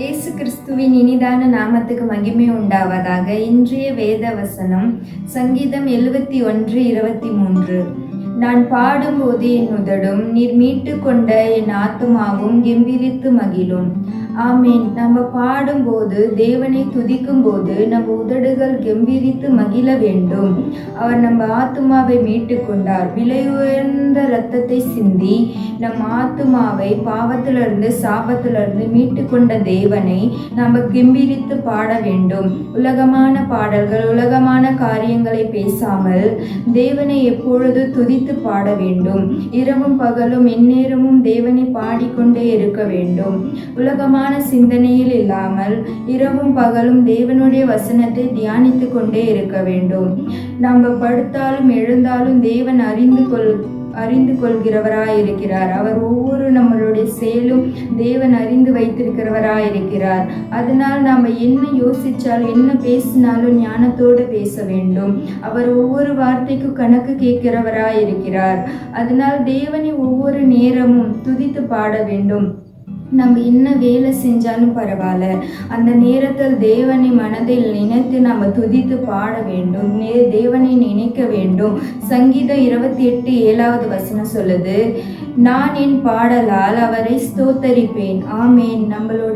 இயேசு கிறிஸ்துவின் இனிதான நாமத்துக்கு மகிமை உண்டாவதாக இன்றைய வேத வசனம் சங்கீதம் எழுபத்தி ஒன்று இருபத்தி மூன்று. நான் பாடும்போது என் உதடும் நீர் மீட்டு கொண்ட என் ஆத்துமாவும் கெம்பிரித்து மகிழும். ஆமீன். நம்ம பாடும்போது தேவனை துதிக்கும் போது நம்ம உதடுகள் கெம்பீரித்து மகிழ வேண்டும். அவர் நம்ம ஆத்துமாவை மீட்டு கொண்டார் விலை உயர்ந்த இரத்தத்தை சிந்தி நம் ஆத்துமாவை பாவத்திலிருந்து சாபத்திலிருந்து மீட்டு கொண்ட தேவனை நம்ம கெம்பீரித்து பாட வேண்டும். உலகமான பாடல்கள் உலகமான காரியங்களை பேசாமல் தேவனை எப்பொழுது துதித்து பாட வேண்டும்? இரவும் பகலும் எந்நேரமும் தேவனை பாடிக்கொண்டே இருக்க வேண்டும். உலகமான சிந்தனையில் இல்லாமல் இரவும் பகலும் தேவனுடைய வசனத்தை தியானித்து கொண்டே இருக்க வேண்டும். நம்ம படுத்தாலும் எழுந்தாலும் தேவன் அறிந்து கொள் அறிந்து கொள்கிறவராய் இருக்கிறார் அவர் ஒவ்வொரு நம்மளுடைய செயலும் தேவன் அறிந்து வைத்திருக்கிறவராய் இருக்கிறார் அதனால் நாம் என்ன யோசிச்சாலும் என்ன பேசினாலும் ஞானத்தோடு பேச வேண்டும். அவர் ஒவ்வொரு வார்த்தைக்கும் கணக்கு கேட்கிறவராய் இருக்கிறார் அதனால் தேவனை ஒவ்வொரு நேரமும் துதித்து பாட வேண்டும். நம்ம என்ன வேலை செஞ்சாலும் பரவாயில்ல. அந்த நேரத்தில் தேவனை மனதில் நினைத்து நம்ம துதித்து பாட வேண்டும். நே தேவனை நினைக்க வேண்டும். சங்கீதம் இருபத்தி எட்டு ஏழாவது வசனம் சொல்லுது நான் என் பாடலால் அவரை ஸ்தோத்தரிப்பேன். ஆமேன். நம்மளுடைய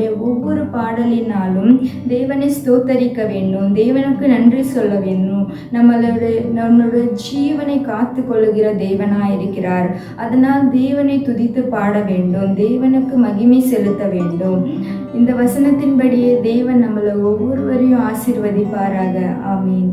பாடலினாலும் தேவனை ஸ்தோத்தரிக்க வேண்டும். தேவனுக்கு நன்றி சொல்ல வேண்டும். நம்மளுடைய நம்மளுடைய ஜீவனை காத்து கொள்ளுகிற தேவனாய் இருக்கிறார் அதனால் தேவனை துதித்து பாட வேண்டும். தேவனுக்கு மகிமை செலுத்த வேண்டும். இந்த வசனத்தின்படியே தேவன் நம்மளை ஒவ்வொருவரையும் ஆசிர்வதிப்பாராக. ஆமீன்.